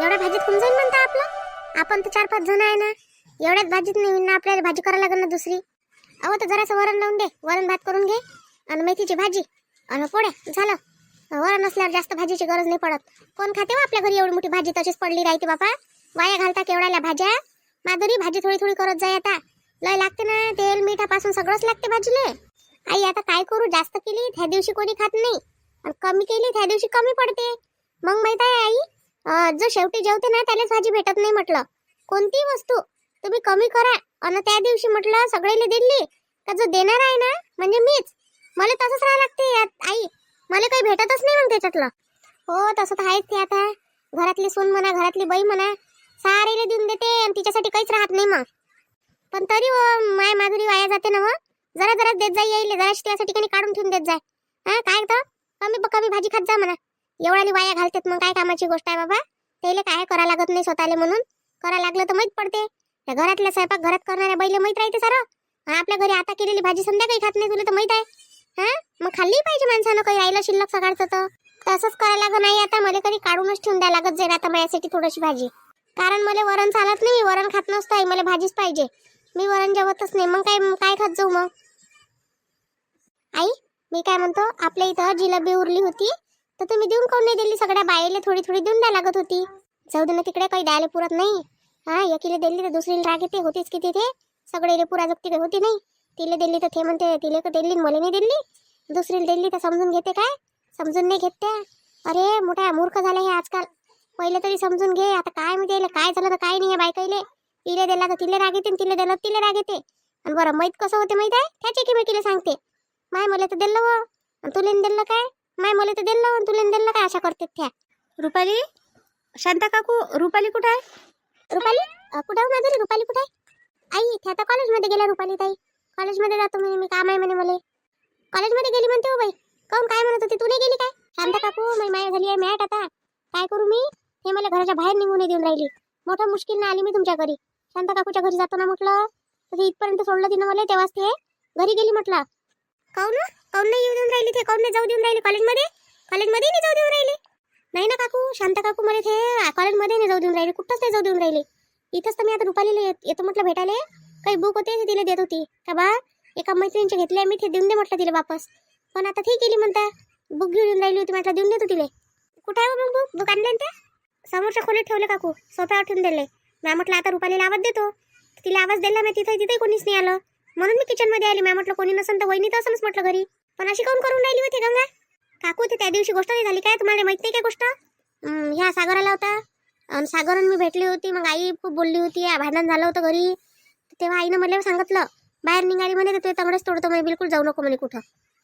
एवढ्या भाजीत होऊन जाईल म्हणता आपलं? आपण तर चार पाच जण आहे ना. एवढ्याच भाजीत नाही ना आपल्याला भाजी करायला लागेल ना दुसरी. अहो तर जरासं वरण लावून दे. वरण भात करून घे. आणि मेथीची भाजी. आणि पोळ्या. झालं. वरण असल्यावर जास्त भाजीची गरज नाही पडत. कोण खाते हो आपल्या घरी एवढी मोठी भाजी? तशीच पडली राहते बापा. वाया घालता केवढ्याला भाज्या? माधुरी भाजी थोडी थोडी करत जाय आता. लय लागते ना. तेल मिठापासून सगळंच लागते भाजीले. आई आता काय करू? जास्त केली त्या दिवशी कोणी खात नाही. आणि कमी केली त्या दिवशी कमी पडते. मग माहीत आहे आई? जो शेवटी जेवते ना त्यालाच भाजी भेटत नाही म्हटलं. कोणती वस्तू तुम्ही कमी करा. आणि त्या दिवशी म्हटलं सगळ्याला दिली. का जो देणार आहे ना म्हणजे मीच. मला तसंच राहावं लागते यात, आई. मला काही भेटतच नाही मग त्याच्यातलं. हो तसं तर आहेच ते आता. घरातली सून म्हणा घरातली बाई म्हणा सारेले देऊन देते आणि तिच्यासाठी काहीच राहत नाही मग. पण तरी व माय माधुरी वाया जाते ना मग. जरा जरा देत जाई येईल जरा त्यासाठी ठिकाणी काढून ठेवून देत जाय हा काय तर? कमी कमी भाजी खात जा म्हणा. एवढ्याने वाया घालतात मग काय कामाची गोष्ट आहे बाबा? त्याला काय करा लागत नाही स्वतःले म्हणून? करा लागलं तर माहीत पडते. त्या घरातल्या स्वयंपाक घरात करणाऱ्या बैले माहीत राहते सारं. आपल्या घरी आता केलेली भाजी संध्याकाळी खात नाही तुला तर माहीत आहे. हा? मग खाल्ली पाहिजे माणसानं काही राहिलं शिल्लक सकाळचं तर. तसंच करायला लागत नाही आता. मला कधी काढूनच ठेवून द्यायला लागत जाईल आता माझ्यासाठी थोडीशी भाजी. कारण मला वरण चालत नाही. मी वरण खात नसतो आई. मला भाजीच पाहिजे. मी वरण जेवतच नाही. मग काय काय खात जाऊ मग? आई मी काय म्हणतो? आपल्या इथं जिलेबी उरली होती. तर तुम्ही देऊन काऊन नाही दिली? सगळ्या बायेले थोडी थोडी देऊन द्या लागत होती. जाऊ दे ना तिकडे काही द्यायला पुरत नाही. हा एकीला दिली तर दुसरीला राग येते होतीच की तिथे सगळे पुरा तिथे होती नाही. तिला दिली तर ते म्हणते तिला तर दिली मला नाही दिली. दुसरीला दिली तर समजून घेते काय? समजून नाही घेत त्या. अरे मोठ्या मूर्ख झाले हे आजकाल. पहिले तरी समजून घे आता काय मी द्यायला काय झालं तर काय नाही बायकाईले तिले दिला तर तिले राग येते आणि तिले दिलं तिला तिले राग येते. आणि बरं माहीत कसं होते माहीत आहे? त्याची की मी तिला सांगते. माय मला तर दिलं व. आणि तुले दिलं काय? माय मला तर दिलं आणि तुले दिलं काय अशा करते त्या? रुपाली? शांता काकू रुपाली कुठं आहे? रुपाली? कुठं माधुरी रुपाली कुठे आहे? आई त्या आता कॉलेजमध्ये गेल्या रुपाली ताई. कॉलेजमध्ये जातो म्हणे मी काम आहे म्हणे मला. कॉलेजमध्ये गेली म्हणते हो बाई. काऊन काय म्हणत होती? तू नाही गेली काय? शांता काकू मी माया झाली आहे मॅट आता. काय करू मी? हे मला घराच्या बाहेर निघून देऊन राहिली. मोठ्या मुश्किलनं आली मी तुमच्या घरी. शांता काकूच्या घरी जातो ना म्हटलं. इथपर्यंत सोडलं तिनं मला तेव्हाच ते घरी गेली म्हटलं. काऊन? काऊन नाही येऊन देऊन राहिली ते. काऊन नाही जाऊ देऊन राहिले कॉलेजमध्ये. कॉलेजमध्ये नाही जाऊ देऊन राहिले. नाही ना काकू? शांता काकू मला ते कॉलेजमध्ये नाही जाऊ देऊन राहिले. कुठंच नाही जाऊ देऊन राहिले. इथंच तर मी आता रुपालीला येत- येतो म्हटलं भेटायला. काही बुक होते ते तिला देत होती. का बा? एका मैत्रिणीचे घेतले मी ते देऊन दे म्हटलं तिला वापस. पण आता ठीक केली म्हणता. बुक घेऊन येऊन राहिली होती म्हटलं देऊन देतो तिला. कुठं आहे मग बुक बुक आणले ते? समोरच्या खोलीत ठेवले काकू. सोफ्यावर ठेवून दिले मॅम म्हटलं आता रुपालीला आवाज देतो. तिला आवाज दिला मी तिथे तिथे कोणीच नाही आलं. म्हणून मी किचनमध्ये आली. मॅम म्हटलं कोणी नसेल तर वहिनी तर असंच म्हटलं घरी. पण अशी काऊन करून राहिली होती गंगा? काकू ते त्या दिवशी गोष्ट नाही झाली काय? तुम्हाला माहीत नाही काय गोष्ट? ह्या सागराला होता. आणि सागरन मी भेटली होती. मग आई खूप बोलली होती भांडण झालं होतं घरी. तेव्हा आईनं मला सांगितलं बाहेर निघाली म्हणे तर ते तंगडच तोडतो म्हणे बिलकुल जाऊ नको म्हणे कुठं.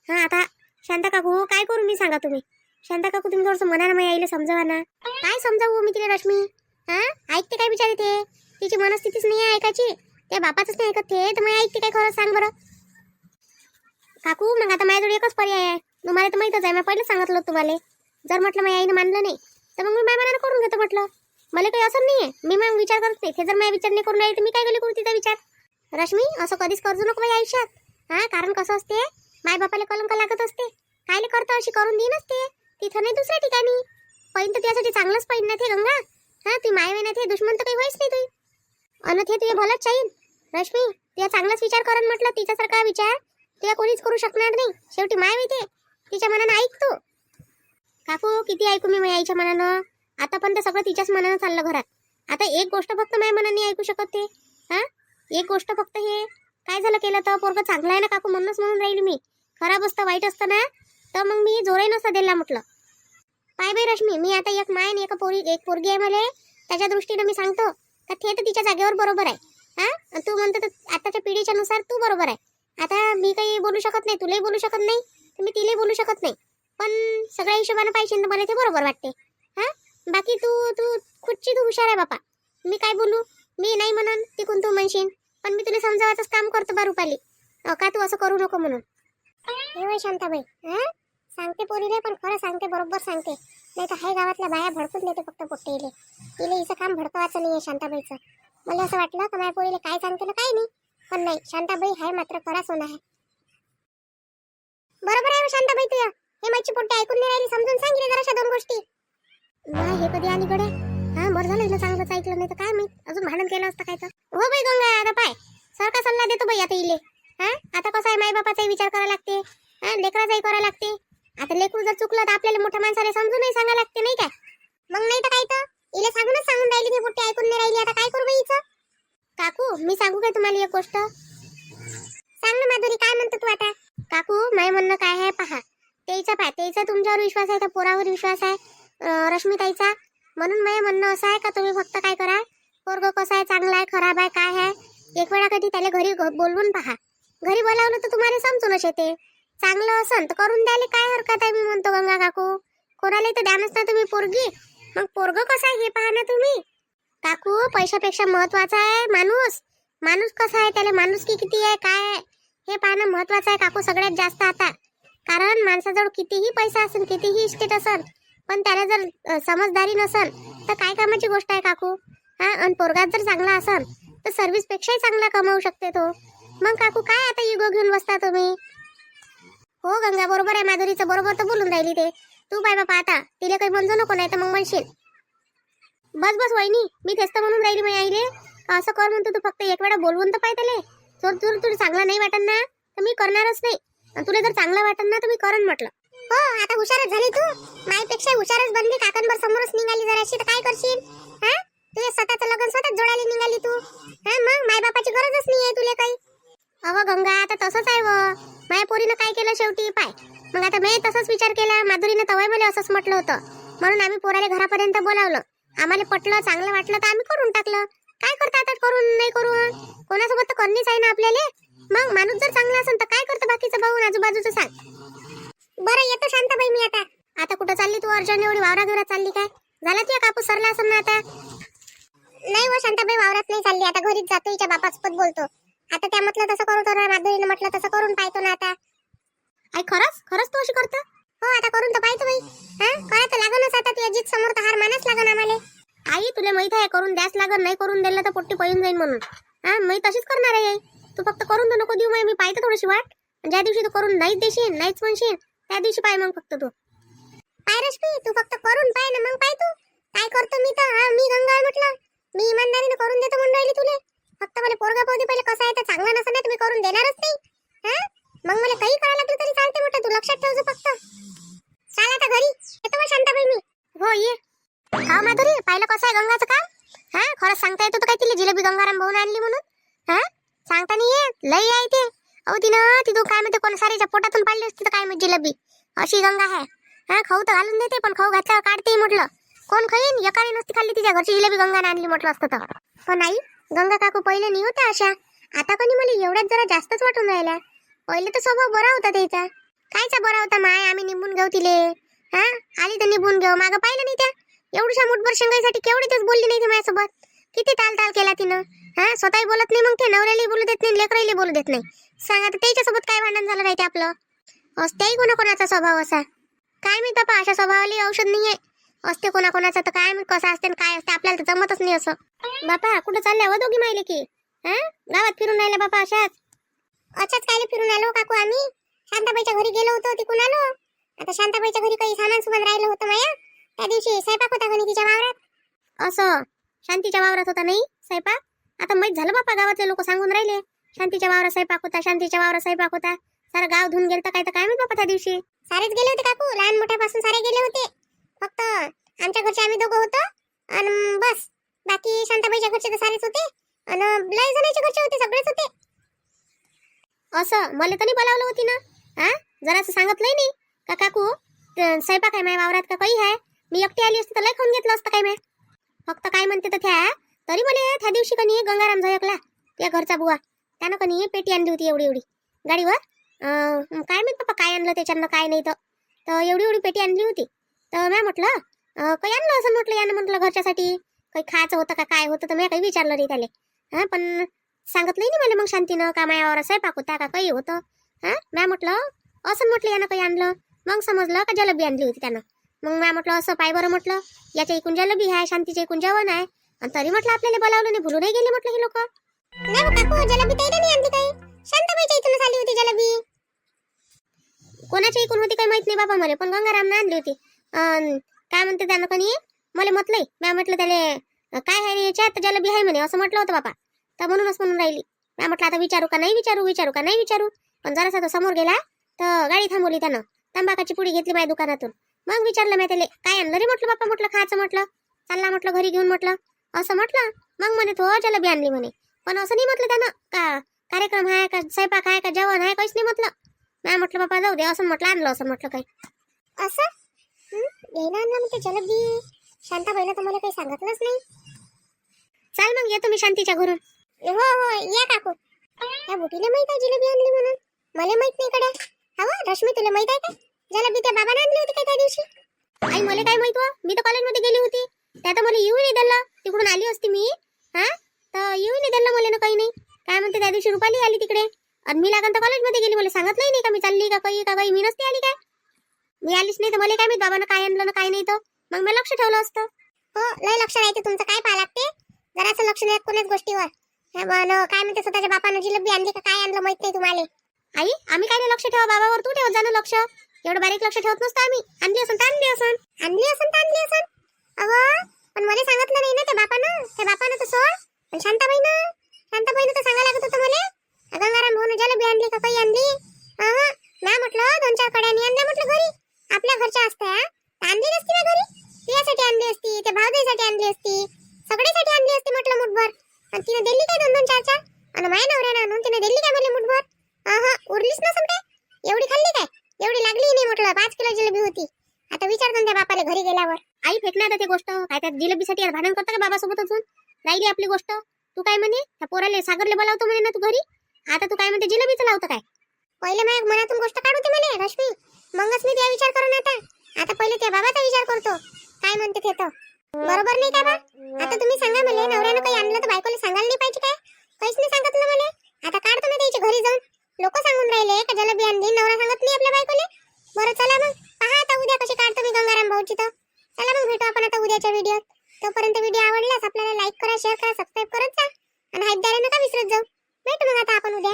हां आता शांता काकू काय करू मी सांगा तुम्ही? शांता काकू तुम्ही थोडंसं मनानं माझ्या आईला समजावा ना. काय समजावू मी तिला रश्मी? हां? ऐकते काय बिचारी ते? तिची मनस्थितीच नाही आहे ऐकायची? त्या बापाचंच नाही ऐकत ते? तर मग ऐकते काय खरं सांग बरं? काकू मग आता माझ्याजवळ एकच पर्याय आहे. तुम्हाला तर माहीतच आहे मी पहिलं सांगितलं तुम्हाला. जर म्हटलं माझ्या आईनं मानलं नाही तर मग मी माझ्या मनानं करून घेतो म्हटलं. मला काही असं नाही आहे मी मग विचार करत नाही. ते जर माझ्या विचार नाही करून राहिले तर मी काय गेली करू तिचा विचार? रश्मी असं कधीच कर्ज नको माझ्या आयुष्यात. हा कारण कसं असते माय बापाला कलंक लागत असते. कायले करतो अशी करून देईन असते. तिथं नाही दुसऱ्या ठिकाणी. पहिलं तर त्यासाठी चांगलंच पहिन ना गंगा. हा ती माय वेण्यात हे दुश्मन तर काही होईच नाही तुझी. अन थे तुझ्या भलंच चाहीन रश्मी तुझ्या चांगलाच विचार करून म्हटलं तिच्यासारखा विचार. तुझ्या कोणीच करू शकणार नाही. शेवटी माय माहिती तिच्या मनानं ऐक तू. काकू किती ऐकू मी माझ्या आईच्या मनानं? आता पण ते सगळं तिच्याच मनानं चाललं घरात. आता एक गोष्ट फक्त माझ्या मनाने ऐकू शकत ते. हा? एक गोष्ट फक्त हे. काय झालं केलं तर? पोरग चांगलं आहे ना काकू? म्हणूनच म्हणून राहील मी. खराब असतं वाईट असतं ना? तर मग मी जोराही नसता दिला म्हटलं. पाय बाई रश्मी मी आता एक माय आणि एका पोरी एक पोरगी आहे मला. त्याच्या दृष्टीनं मी सांगतो. का ते तर तिच्या जागेवर बरोबर आहे. हा? आणि तू म्हणतो तर आताच्या पिढीच्या नुसार तू बरोबर आहे. आता मी काही बोलू शकत नाही तुलाही बोलू शकत नाही तर मी तिलाही बोलू शकत नाही. पण सगळ्या हिशोबानं पाहिजे तर मला ते बरोबर वाटते. हा? बाकी तू तू खुदची तू हुशार आहे बापा. मी काय बोलू? मी नाही म्हणून तिकून तू म्हणशील. पण मी तुला समजावायचंच काम करतो बा रुपाली का तू असं करू नको म्हणून? हे शांताबाई. हां? सांगते पोरीले पण खरं सांगते बरोबर सांगते. नाही तर हाय गावातल्या बाया भडकून देते फक्त पोट्टेले. तिला हिचं काम भडकवायचं नाही आहे शांताबाईचं. मला असं वाटलं का माझ्या पोरीले काय सांगते ना काय नाही? पण नाही शांताबाई हाय मात्र खरा सोना आहे. बरोबर आहे हो शांताबाई तुया. हे माझी पोट्टे ऐकून नाही राहिली समजून सांगितले जराशा दोन गोष्टी. वा हे कधी आली गड्या? हा बरं झालं हिनं चांगलंच ऐकलं नाही तर काय मी अजून भांडण केलं असतं काय तर? हो बाई गंगा आता पाय. सारखा सल्ला देतो बाई आता इले. हा आता कसं आहे माईबापाचाही विचार करावा लागते. हा लेकराचाही करावा लागते. आता लेकरू जर चुकलं तर आपल्याला मोठ्या माणसाला समजूनही सांगायला लागते नाही काय मग नाही तर काय तर? इले सांगूनच सांगून राहिली मी मोठी ऐकून नाही राहिली. आता काय करू बाई काकू मी सांगू काय तुम्हाला एक गोष्ट? सांग ना माधुरी काय म्हणतो तू आता? काकू माय म्हणणं काय आहे पहा. तेचा पहा तेचा तुमच्यावर विश्वास आहे तर पोरावर विश्वास आहे? रश्मीताईचा रश्मिताईचा? म्हणून माझं म्हणणं असं आहे का तुम्ही फक्त काय करा? पोरग कसं आहे चांगला आहे खराब आहे काय आहे? एक वेळा कधी त्याला घरी बोलवून पहा. घरी बोलावलं तर तुम्हाला समजूनच येते चांगलं असन तर करून द्यायला काय हरकत आहे मी म्हणतो गंगा काकू. कोणाला तर द्यानच ना तुम्ही पोरगी. मग पोरग कसं आहे हे पहा ना तुम्ही. काकू पैशापेक्षा महत्त्वाचा आहे माणूस. माणूस कसा आहे? त्याला माणूस की किती आहे? काय आहे? हे पाहणं महत्वाचं आहे काकू सगळ्यात जास्त आता. कारण माणसाजवळ कितीही पैसा असेल कितीही इस्टेट असेल पण त्याला जर समजदारी नसेल तर काय कामाची गोष्ट आहे काकू? हा? आणि पोरगात जर चांगला असेल तर सर्व्हिसपेक्षाही चांगला कमावू शकते तो. मग काकू काय आता युगो घेऊन बसता तुम्ही? हो गंगा बरोबर आहे माधुरीचं बरोबर तर बोलून राहिली ते. तू बाय बापा आता तिला काही म्हणजो नको नाही तर मग म्हणशील. बस बस वहिनी. मी तेच तर म्हणून राहिली माझ्या आईले. का असं कर म्हणतो तू फक्त. एक वेळा बोलवून तर पाहिजे त्याले जर तुला तुला चांगला नाही वाटत ना? तर मी करणारच नाही. आणि तुला जर चांगला वाटत ना तर मी करन म्हटलं. हो आता हुशारच झाली तू. माईपेक्षा हुशारच बनली. काकांवर समोरच निघाली जराशी. तर काय करशील? हा? तुझ्या स्वतःचं लग्न स्वतःच जोडायला निघाली तू. हा मग? माय बापाची गरजच नाही आहे तुला काही. अव गंगा आता तसंच आहे व. माया पोरीनं काय केलं शेवटी? पाय. मग आता मी तसंच विचार केला. माधुरीनं तवाय मला असंच म्हटलं होतं. म्हणून आम्ही पोराला घरापर्यंत बोलावलं. आम्हाला पटलं चांगलं वाटलं तर आम्ही करून टाकलं. काय करता आता करून नाही करून? कोणासोबत तर करणीच आहे ना आपल्याला? मग माणूस जर चांगला असेल तर काय करतं बाकीचं भाऊ आजूबाजूचं सांग. बरं येतो शांताबाई मी आता. आता कुठं चालली तू? अर्जन एवढी वावरा बिवरात चालली काय? झाला तुझ्या कापूस सरला असेल ना आता? नाही व शांताबाई वावरात नाही चालली. आता घरीच जातो हिच्या बापासोबत बोलतो. आता त्या म्हटलं तसं करू तर माधुरीनं म्हटलं तसं करून पाहतो ना आता. आई खरंच? खरंच तू अशी करतो? हो आता करून तर पाहतो बाई. हा? करा तर लागणच आता. तुझ्या जीत समोर तर हार मानच लागन आम्हाला. आई तुला माहीत आहे करून द्यास लागत नाही करून दिलं तर पोट्टी पळून जाईन म्हणून. हा मी तशीच करणार आहे तू फक्त करून तर नको देऊ मग मी पाहिजे थोडीशी वाट. ज्या दिवशी तू करून नाहीच देशील नाहीच म्हणशील त्या दिवशी पाय मग फक्त तू. पाय रश्मी तू फक्त करून पाय ना मग पाय तू. काय करतो मी तर? हा मी गंगा म्हटलं. मी इमानदारीने करून देतो म्हणून राहिली तुले. फक्त मला पोरगा पाहू दे पहिले कसं आहे तर चांगला नसं नाही तुम्ही करून देणारच नाही. हा? मग मला काही करायला लागलं तरी चालते म्हटलं तू लक्षात ठेवजो फक्त. चाल आता घरी. येतो मग शांताबाई मी. हो ये. हा माधुरी पाहिलं कसं आहे गंगाचं काम? हा? खरंच सांगता येतो तर काय तिला? जिलेबी गंगाराम भाऊन आणली म्हणून. हा? सांगता नाही येत लई आहे ते. अहो तिनं तिथून काय म्हणते कोणसारीच्या पोटातून पाडली असती तर काय म्हणते जिलेबी? अशी गंगा आहे. हा? खाऊ तर घालून देते पण खाऊ घातल्यावर काढते म्हटलं. कोण खाईन? एकाने नसती खाल्ली तिच्या घरची जिलेबी गंगाने आणली म्हटलं असतं तर. पण आई गंगा काकू पहिले नाही होत्या अशा. आता कोणी मला एवढ्यात जरा जास्तच वाटून राहिल्या. पहिले तर स्वभाव बरा होता त्याचा. कायचा बरा होता? माय आम्ही निंबून घेऊ तिले. हा? आली तर निंबून घेऊ. मागं पाहिलं नाही त्या? एवढ्या मुठभर शेंगाईसाठी केवढी तेच बोलली नाही ती माझ्यासोबत. किती ताल ताल केला तिनं. हा स्वतःही बोलत नाही मग ते नवऱ्याला बोलू देत नाही लेकराला बोलू देत नाही. सांगा तर त्याच्यासोबत काय भांडण झालं नाही ते आपलं? असतेही कोणाकोणाचा स्वभाव असा. काय मी बापा अशा स्वभावाला औषध नाहीये. असते कोणाकोणाचा तर काय मी कसं असते काय असते आपल्याला तर जमतच नाही असं. बापा कुठं चालल्या हो दोघी माहिले की? हा? गावात फिरून राहिल्या बापा अशाच? अशाच काय फिरून आलो हो काकू आम्ही? शांताबाईच्या घरी गेलो होतो तिकून आलो. आता शांताबाईच्या घरी काही सामान सुमान राहिलं होतं माया. त्या दिवशी स्वयंपाक होता म्हणे तिच्या वावरात. असं? शांतीच्या वावरात होता नाही स्वयंपाक? आता माहीत झालं बापा गावातले लोक सांगून राहिले. शांतीच्या वावरात स्वयंपाक होता शांतीच्या वावरात स्वयंपाक होता. सारं गाव धुवून गेलं काय तर काय माहीत बापा त्या दिवशी? सारेच गेले होते काकू लहान मोठ्यापासून सारे गेले होते. फक्त आमच्या घरचे आम्ही दोघं होतो आणि बस. बाकी शांताबाईच्या घरचे तर सारेच होते आणि लय जणांच्या घरचे होते सगळेच होते. असं? मला तरी बोलावलं होती ना. हा जरासं सांगितलंय नाही का काकू स्वयंपाक आहे माझ्या वावरात का काही आहे? मी एकटी आली असती तर लय खाऊन घेतलं असतं काय मी फक्त काय म्हणते तर त्या तरी मला त्या दिवशी कनी गंगाराम झयकला त्या घरचा बुवा. त्यानं कनी पेटी आणली होती एवढी एवढी. गाडीवर काय माहीत पप्पा काय आणलं त्याच्यानं काय नाही तर. तर एवढी एवढी पेटी आणली होती. तर मॅ म्हटलं काही आणलं असं म्हटलं यानं म्हटलं घरच्यासाठी? काही खायचं होतं का काय होतं तर मी काही विचारलं नाही त्याला. हा पण सांगत नाही मला मग शांतीनं का मायावर स्वयंपाक होता का काही होतं. हा म्या म्हटलं असं म्हटलं यानं काही आणलं. मग समजलं का जलबी आणली होती त्यानं. मग म्या म्हटलं असं पाय बरं म्हटलं. याच्या इकून बी आहे शांतीच्या इकून जेवण आहे आणि तरी म्हटलं आपल्याला बोलावलं नाही भुलू नाही गेले म्हटलं हे लोक. नाही हो काकू जलेबी नाही आणली काही. शांताबाईच्या इथूनच आली होती जलेबी कोणाच्या इकून होती काही माहीत नाही बाबा मला पण गंगारामनं आणली होती. अन काय म्हणते त्यानं कोणी? मला म्हटलंय मॅ म्हटलं त्याला काय आहे याच्यात जलबी आहे म्हणे असं म्हटलं होतं बाबा. तर म्हणूनच म्हणून राहिली. मॅ म्हटलं आता विचारू का नाही विचारू विचारू का नाही विचारू. पण जरासा तो समोर गेला तर गाडी थांबवली त्यानं. तंबाखाची पुडी घेतली माझ्या दुकानातून. मग विचारलं मी त्याला काय आणलं रे म्हटलं बापा म्हटलं खायचं म्हटलं? चालला म्हटलं घरी घेऊन म्हटलं? असं म्हटलं? मग म्हणे तो जलबी आणली म्हणे. पण असं नाही म्हटलं त्यानं का कार्यक्रम आहे का स्वयंपाक आहे का जेवण आहे काहीच नाही म्हटलं? नाही म्हटलं बापा जाऊ दे असं म्हटलं आणलं असं म्हटलं काही. असं? घ्यायला आणलं जलबी. शांताबाईला तर मला काही सांगितलंच नाही. चाल मग येतो मी शांतीच्या घरून. हो हो या काकू. या बुटीला माहीत आहे जिलेबी आणली म्हणून? मला माहीत नाही कडे. हवा रश्मी तुला माहीत आहे का? जलबी त्या बाबाने आणली होती काय त्या दिवशी. आई मला काय माहीत वा? मी तर कॉलेजमध्ये गेली होती. त्यात मला येऊ नाही दिलं तिकडून आली असती मी. हा? तर येऊ नाही दिलं मला ना काही नाही. काय म्हणते त्या दिवशी रुपाली आली तिकडे. आणि मी लागन तर कॉलेजमध्ये गेली. मला सांगितलंही नाही का मी चालली का काही का काही मी नसते आली काय? मी आलीच नाही तर मला काय मी बाबानं काय आणलं ना काय नाही तर. मग मी लक्ष ठेवलं असतं. हो लय लक्ष राहते तुमचं. काय पाहा लागते? जरासं लक्ष नाही कोणाच गोष्टीवर. हे काय म्हणते स्वतःच्या बापानं जिलेबी आणली का काय आणलं माहीत नाही तुम्हाला. आई आम्ही काय नाही लक्ष ठेवा बाबावर. तू ठेवत जाणं लक्ष. एवढं बारीक लक्ष ठेवत नसतो आम्ही. आणली असन तर आणली असन. आणली असन आणली असन अव पण मला सांगितलं नाही ना त्या बापानं त्या बापानं तर सोड पण शांताबाईनं शांताबाईनं तर सांगायला लागत होतं मला गंगाराम भाऊन जलबी आणली का काही आणली अहं, म्या म्हटलं दोन चार कड्यानी आणल्या म्हटलं घरी आपल्या घरच्या असत्या तर आणली नसती ना घरी तुझ्यासाठी आणली असती त्या भावजाईसाठी आणली असती सगळ्यासाठी आणली असती म्हटलं मुठभर आणि तिने दिली काय दोन दोन चार चार आणि माझ्या नवऱ्यानं आणून तिने दिली काय मला मुठभर अहं, उरलीच नसन काय एवढी खाल्ली काय एवढी लागली नाही म्हटलं पाच किलो जिलेबी होती आता विचारतो ना त्या बापाला घरी गेल्यावर आई ते गोष्ट? काय त्या जिलेबीसाठी आता भांडण करता का बाबासोबत अजून? राहिली आपली गोष्ट. तू काय म्हणे? त्या पोराले सागरले बोलावतो म्हणे ना तू घरी? आता तू काय म्हणते जिलेबीचं लावतं काय? पहिले माझ्या मनातून गोष्ट काढू दे मला रश्मी. मगच मी त्या विचार करून आता. आता पहिले त्या बाबाचा विचार करतो. काय म्हणते ते तर? बरोबर नाही का बा? आता तुम्ही सांगा मला नवऱ्यानं काही आणलं तर बायकोला सांगायला नाही पाहिजे काय? काहीच नाही सांगितलं मला आता काढतो ना त्याच्या घरी जाऊन. लोक सांगून राहिले का जलबी आणली नवरा सांगत नाही आपल्या बायकोले. बरं चला मग. पहा आता उद्या कशी काढतो मी गंगाराम भाऊची तर. चला मग भेटू आपण आता उद्याच्या व्हिडिओत तोपर्यंत व्हिडिओ आवडल्यास आपल्याला लाईक करा शेअर करा सबस्क्राईब करत जा. आणि हाईप द्यायला नका विसरत जाऊ. भेटू मग आता आपण उद्या.